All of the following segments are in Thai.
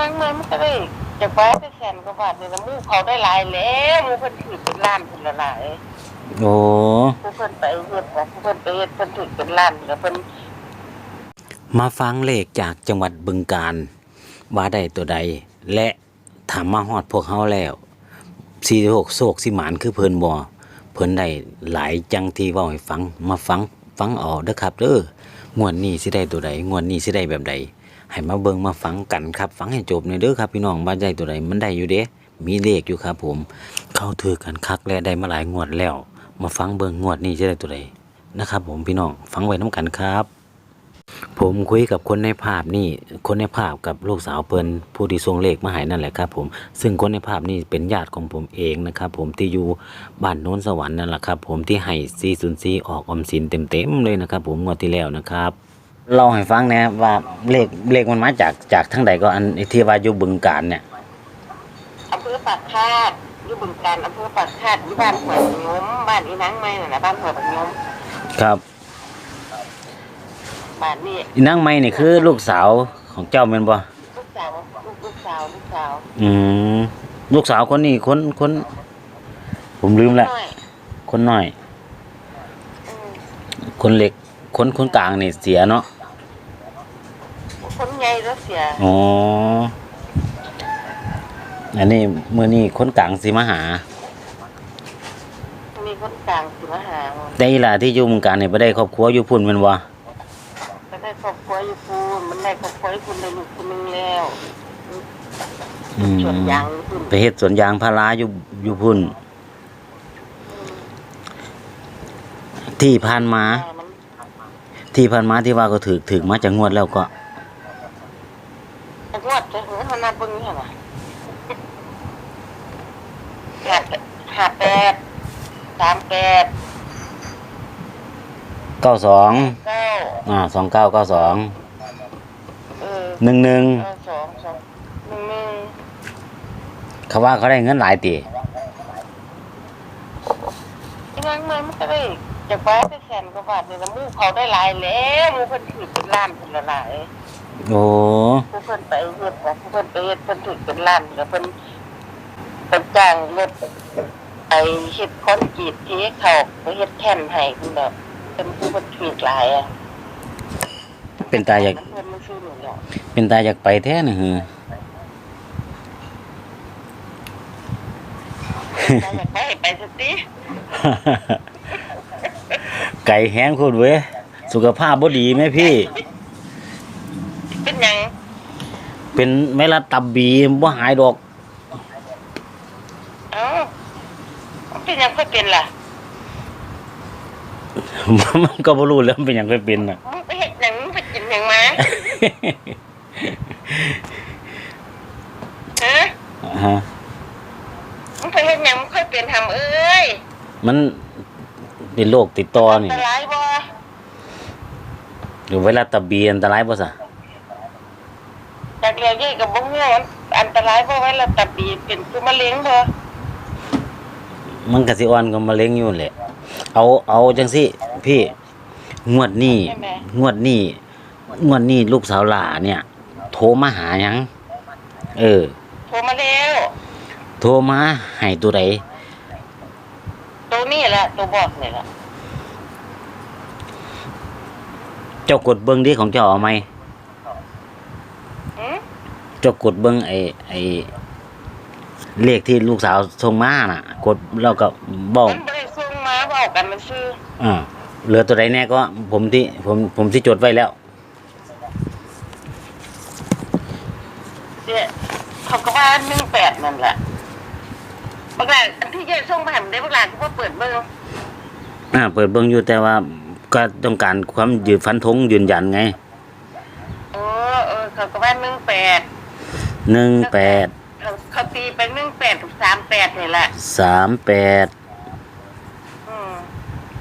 ยังมันมันก็ได้จะไปได้แสนกว่าบาทเนี่ยนะหมู่เขาได้หลายแล้วหมู่เพิ่นถือเป็นล้านเพิ่นละหลายโอ้ผู้เพิ่นไปเฮ็ดนะผู้เพิ่นไปเฮ็ดเพิ่นถือเป็นล้านแล้วเพิ่นมาฟังเลขจากจังหวัดบึงกาฬว่าได้ตัวใด และถามมาฮอดพวกเฮาแล้ว46โศกสิหมานคือเพิ่นบ่เพิ่นได้หลายจังที่เว้าให้ฟังมาฟังฟังเออกเด้อครับเด้องวดนี้สิได้ตัวใดงวดนี้สิได้แบบใด ให้มาเบิงมาฟังกันครับฟังให้จบหน่ยเด้อครับพี่น้องว่าได้ตัวใดมันได้อยู่เด้มีเลขอยู่ครับผม เข้าถือกันคักและได้มาหลายงวดแล้ว มาฟังเบิงงวดนี้จะได้ตัวใดนะครับผมพี่น้องฟังไว้น้ำกันครับ ผมคุยกับคนในภาพนี่คนในภาพกับลูกสาวเปิ้นผู้ที่ส่งเลขมาให้นั่นแหละครับผมซึ่งคนในภาพนี่เป็นญาติของผมเองนะครับผมที่อยู่บ้านโน้นสวรรค์นั่นแหละครับผมที่ให้404ออกออมสินเต็มๆเลยนะครับผมงวดที่แล้วนะครับ เล่าให้ฟังนะว่าเลขเลขมันมาจากจากทั้งใดก็อันที่ว่าอยู่บึงการเนี่ยอำเภอปากคาดอยู่บึงกาฬอำเภอปากคาดอยู่บ้านหัวปะยมบ้านอีนางไม้นั่นน่ะบ้านหัวปะยมครับบ้านนี้อีนางไม้นี่คือลูกสาวของเจ้าแม่นบ่ลูกสาวลูกลูกสาวลูกสาวอืมลูกสาวคนนี้คนคนผมลืมละน้อยคนน้อยอืมคนเล็กคนคนกลางนี่เสียเนาะคนให ญ่แล้วเสียอ๋อ อันนี้มื้อนี้คนกลางสิมาหา มีคนกลางสิมาหาแต่อีหล่ะที่อยู่เมืองการนี่บ่ได้ครอบครัวอยู่พุ่นแม่นบ่ก็ได้ครอบครัวอยู่พูนมันได้ครอบครัวอยู่พูนได้ลูกคนหนึงแล้วอืมสวนยางอยู่พูนไปเฮ็ดสวนยางพาราอยู่อยู่พุ่น ที่ผ่านมา มันที่ผ่านมาที่ว่าก็ถึกถึกมาจากงวดแล้วก็งวด จะหือเขานับเบิ่งนี่หั่นน่ะห้าแปดห้าแปดสามแปด92เก้าอ่า2992เออ11เออสองสองหนึ่งหนึ่งเขาว่าเขาได้เงินหลายติยังมันมันก็ได้จะไปได้แสนกว่าบาทเนี่ยนะหมู่เขาได้หลายแล้วหมู่เพิ่นถือเป็นล้านเพิ่นละหลาย โอ้ผู้เพิ่นไปเฮ็ดนะผู้เพิ่นไปเฮ็ดเพิ่นถือเป็นล้านแล้วเพิ่นเพิ่นจ้างรถไปเฮ็ดคอนกรีตเทเขาไปเฮ็ดแท่นให้เพิ่นแบบเป็นผู้เพิ่นถือหลายอะเป็นตาอยากเพิ่นมันซื้อหนูแล้วเป็นตาอยากไปแท้นะฮือถ้าอยากไปให้ไปซะติไก่แห้งโคตรเว้ยสุขภาพบ่ดีไหมพี่ เป็นหยัง เป็นไม่ละตับบีบ่หายดอกเอ้ามันเป็นหยังค่อยเป็นล่ะมันก็บ่รู้แล้วมันเป็นหยังเคยเป็นน่ะ มึงไปเฮ็ดหยังมึงไปกินหยังมาฮะฮะมึงไปเฮ็ดหยังมึงค่อยเป็นทำเอ้ยมันเป็นโรคติดต่ออันนี่ตรายบ่หรือเวลาตับบีอันตรายบ่ซะ จากเรียนยี่กับบ่ฮู้มันอันตรายบ่ไว้แล้วตับบีเป็นคือมะเร็งบ่มันก็สิอ่อนกับมะเร็งอยู่แหละ เอาเอาจังซี่พี่ งวดนี้ใช่ไหมงวดนี้ งวดนี้ลูกสาวหลาเนี่ย โทรมาหาหยัง เออ โทรมาแล้วโทรมาให้ตัวใดตัวนี้แหละตัวบอกนี่แหละเจ้ากดเบิ่งดิของเจ้าเอาไหมหืมเจ้ากดเบิ่งไอ้ไอ้เลขที่ลูกสาวส่งมาน่ะ กดแล้วก็บอกมันบ่ได้ส่งมาเว้ากันมันซื่ออ่าเหลือตัวใดแน่ก็ผมที่ผมผมที่จดไว้แล้วเดี๋ยวเขาก็ว่า18นั่นแหละบักหลานอันที่ยายส่งมาให้มันได้บักหลานก็บ่เปิดเบิ่งอ่า เปิดเบิ่งอยู่แต่ว่าก็ต้องการความยืนฟันธงยืนยันไง เออเออเขาก็ว่า18หนึ่งแปด เขาเขาตีไป18กับ38นี่แหละสามแปดอืม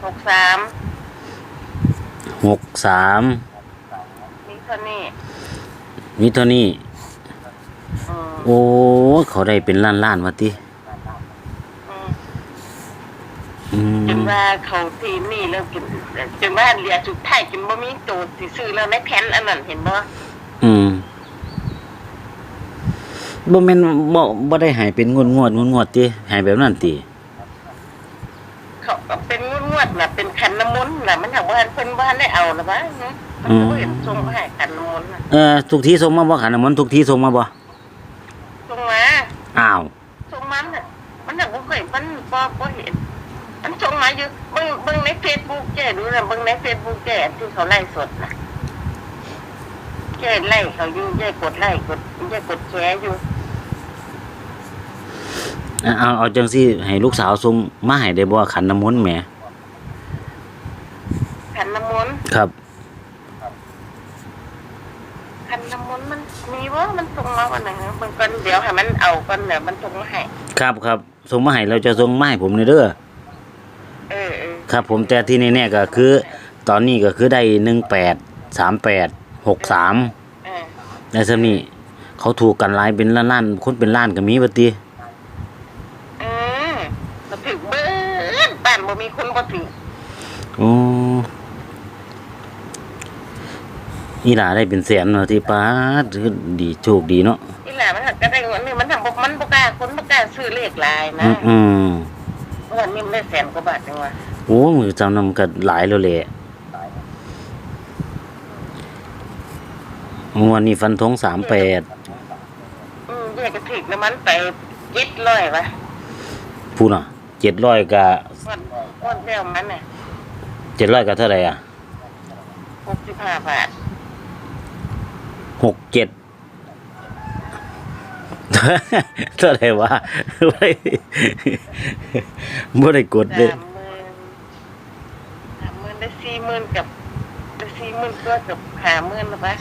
63หกสามนี่เท่านี้มีเท่านี้ อืมโอ้เขาได้เป็นล้านล้านๆวะติอืมอืจนมว่าเขาทีมนี่แล้วกินจนว่าเหลือสุดท้ายจนบ่มีตัวสิซื้อแล้วในแผ่นอันนั้นเห็นบ่อืม บ่แม่นบ่บ่ได้ให้เป็นงวดงวดงวดงวดติให้แบบนั้นติเขาก็เป็นงวดๆน่ะเป็นขันน้ำมนต์น่ะมันถามว่าเพิ่นบ้านได้เอาหรือวะเนาะมันก็บ่เห็นทรงมาให้ขันน้ำมนต์น่ะเออทุกทีส่งมาบ่ขันน้ำมนต์ทุกทีส่งมาบ่ทรงมาอ้าวทรงมันน่ะมันน่ะบ่เคยมันบ่บ่เห็นมันทรงมาอยู่เบิ่งเบิ่งใน Facebook แกดูน่ะเบิ่งใน Facebook แกที่เขาไล่สดน่ะแกไล่เขาอยู่แกกดไล่กดแกกดแชร์อยู่ เอาเอาเอาจังซี่ให้ลูกสาวส่งมาให้ได้บ่ขันน้ำมนต์แหมขันน้ำมนต์ครับ ขันน้ำมนต์มันมีว่ามันส่งมาวันไหนนะมันก่อนเดี๋ยวให้มันเอาก่อนเดี๋ยวมันส่งมาให้ครับครับส่งมาให้เราจะส่งมาให้ผมนี่เด้อเออเออครับ ผมแต่ที่แน่ๆก็คือ ตอนนี้ก็คือได้18 38 63เออได้ซำนี้เขาถูกกันหลายเป็นล้านๆคนเป็นล้านก็มีว่าติเออมาถึง เบิ้นบ้านบ่มีคนบ่ถึงโอ้อีหลาได้เป็นแสนเนาะที่ป้าดคือดีโชคดีเนาะนี่แหละมันก็ได้เงินนี่มันทำบ่มันบ่กล้าคนบ่กล้าซื้อเลขหลายนะอืมอืมวันนี้มันได้แสนกว่าบาทจังวะโอ้มือจำนำก็หลายแล้วแหละงวันนี้ฟันธง38อืมแยกก็ถึกน้ำมันไป700วะพูดน่ะ 700ก็วันวันแล้วมันน่ะ700ก็เท่าไหร่อะ65บาทหกเจ็ด เท่าไหร่วะไม่ไม่ได้กดเลย30,000 30,000ได้40,000กับได้40,000ตัวกับ50,000แล้วปะ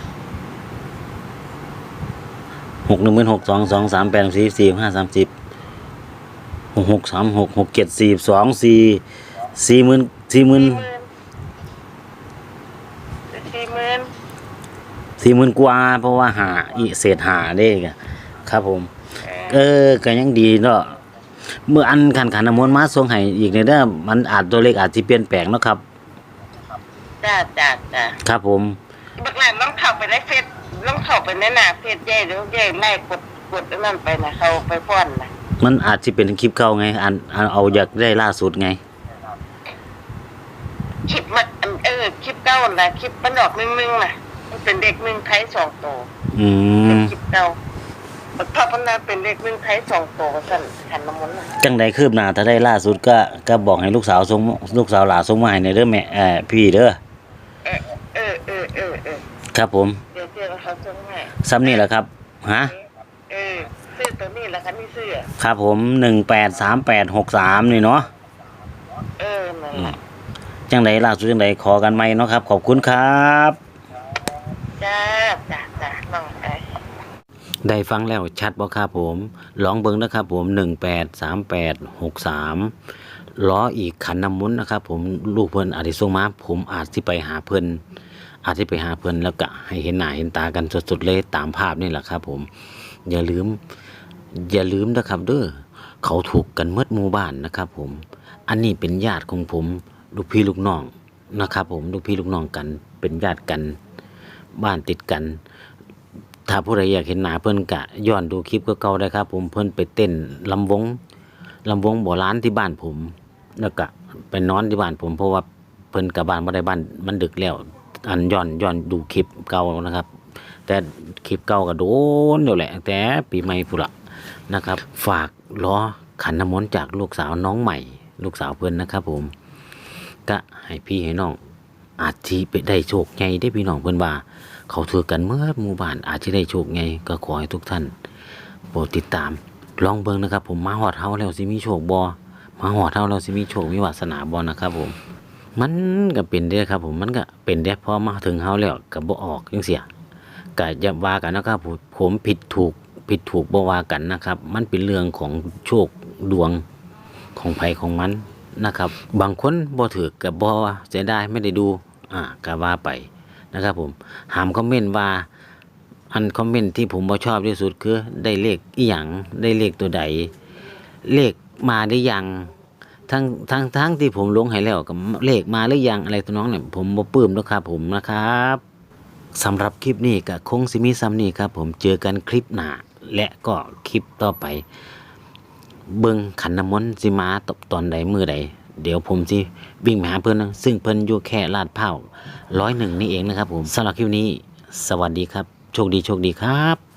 หกหนึ่งหมื่นหกสองสองสามแปดสี่สี่ห้าสามสิบห กหกสามหกหกเจ็ดสี่สองสี่สี่หมื่นสี่หมื่น40,000ได้40,000สี่หมื่นกว่า เพราะว่าหาอีเศษหาเด้กะครับผมเอเอออก็ยังดีเนาะเมื่ออันขันขันน้ำมนต์มาส่งให้อีกในเด้อมันอาจตัวเลขอาจจะเปลี่ยนแปลงเนาะครับจ้าจ้าจ้าครับผมบักหลานต้องเข้าไปในเฟซต้องเข้าไปในหน้าเฟซเย่เดี๋ยวเย่ไล่กดกดอันนั่นไปนะเขาไปฟ้อนนะ มันอาจจะเป็นคลิปเก่าไงอันอันเอาอยากได้ล่าสุดไง คลิปมันอันเออคลิปเก้าน่ะคลิปมันออกหนึ่งหนึ่งน่ะ มันเป็นเด็กหนึ่งไทยสองตัวอืเป็นมคลิปเก้าบักพ่อพนาเป็นเด็กหนึ่งไทยสองตัวสั่นขันน้ำมันต์น่ะจังใดคืบหน้าถ้าได้ล่าสุดก็ก็บอกให้ลูกสาวส่งลูกสาวหลาส่งมาให้ในเด้อแม่เอ่อพี่เด้อเออเออเออเออเออครับผมเดี๋ยวเดี๋ยวเขาส่งให้ ซ้ำนี่แหละครับฮะ เออซื้ อตัวนี้แหละคันนี้ซื้อครับผมหนึ่งแปดสามแปดหกสามนี่เนาะเออนั่นแหละจังใดล่าสุดจังใดขอกันไหมเนาะครับ ขอบคุณครับจ้าจ้าจ้าน้องไอได้ฟังแล้วชัดบ่ครับผมลองเบิ่งนะครับผมหนึ่งแปดสามแปดหกสามล้ออีกขันน้ำมุนนะครับผมลูกเพิ่นอาจจะส่งมาผมอาจสิไปหาเพิ่นอาจจะไปหาเพิ่นแล้วก็ให้เห็นหน้าเห็นตากันสดๆเลยตามภาพนี่แหละครับผม อย่าลืม อย่าลืมนะครับเด้อเขาถูกกันเมดหมู่บ้านนะครับผม อันนี้เป็นญาติของผมลูกพี่ลูกน้องนะครับ ผมลูกพี่ลูกน้องกัน เป็นญาติกันบ้านติดกัน ถ้าผู้ใดอยากเห็นหน้าเพิ่อนกะย้อนดูคลิปก็เก่าได้ครับ ผมเพิ่อนไปเต้นลำวงลำวงโบราณที่บ้านผม แล้วก็ไปนอนที่บ้านผม เพราะว่าเพิ่นกับบ้านบ่ได้บ้านมันดึกแล้ว อันย้อนย้อนดูคลิปเก่านะครับ แต่คลิปเก่าก็โดนอยู่แหละ แต่ปีใหม่พุ่นละ นะครับ ฝากล้อขันน้ำมนต์จากลูกสาวน้องใหม่ ลูกสาวเพิ่อนนะครับ ผมก็ให้พี่ให้น้อง อาจสิไปได้โชคใหญ่ได้พี่น้องเพิ่อนว่า เขาถือกันเมื่อหมู่บ้านอาจจะได้โชคไงก็ขอให้ทุกท่านโปรดติดตาม ลองเบิ่งนะครับ ผมมาหอดเฮาแล้วสิมีโชคบ่มาหอดเฮาแล้วสิมีโชคมีวาสนาบ่นะครับ ผม มันก็เป็นได้ครับ ผมมันก็เป็นได้พอมาถึงเฮาแล้วก็บ่ออกจังเสียก็อย่าว่ากันนะครับผมผิดถูก ผิดถูกบ่ว่ากันนะครับ มันเป็นเรื่องของโชคดวงของไผของมันนะครับ บางคนบ่ถือก็บ่าวเสียดายไม่ได้ดูอ่าก็ว่าไปนะครับ ผมหามคอมเมนต์ว่าอันคอมเมนต์ที่ผมบ่ชอบที่สุดคือได้เลขอีหยังได้เลขตัวใด เลขมาได้ยังทั้งทั้งทั้งที่ผมลงให้แล้วกับเลขมาหรือยังอะไรตัวน้องเนี่ยผมบ่ปลื้มแล้วครับผมนะครับสำหรับคลิปนี้ก็คงสิมีซ้ำนี้ครับผมเจอกันคลิปหน้า และก็คลิปต่อไป เบิ่งขันน้ำมนต์สิมาตบตอนใดมือใดเดี๋ยวผมสิวิ่งไปหาเพิ่นนะซึ่งเพื่อนอยู่แค่ลาดเผาร้อยหนึ่งนี่เองนะครับผมสำหรับคลิปนี้ สวัสดีครับ โชคดีโชคดีครับ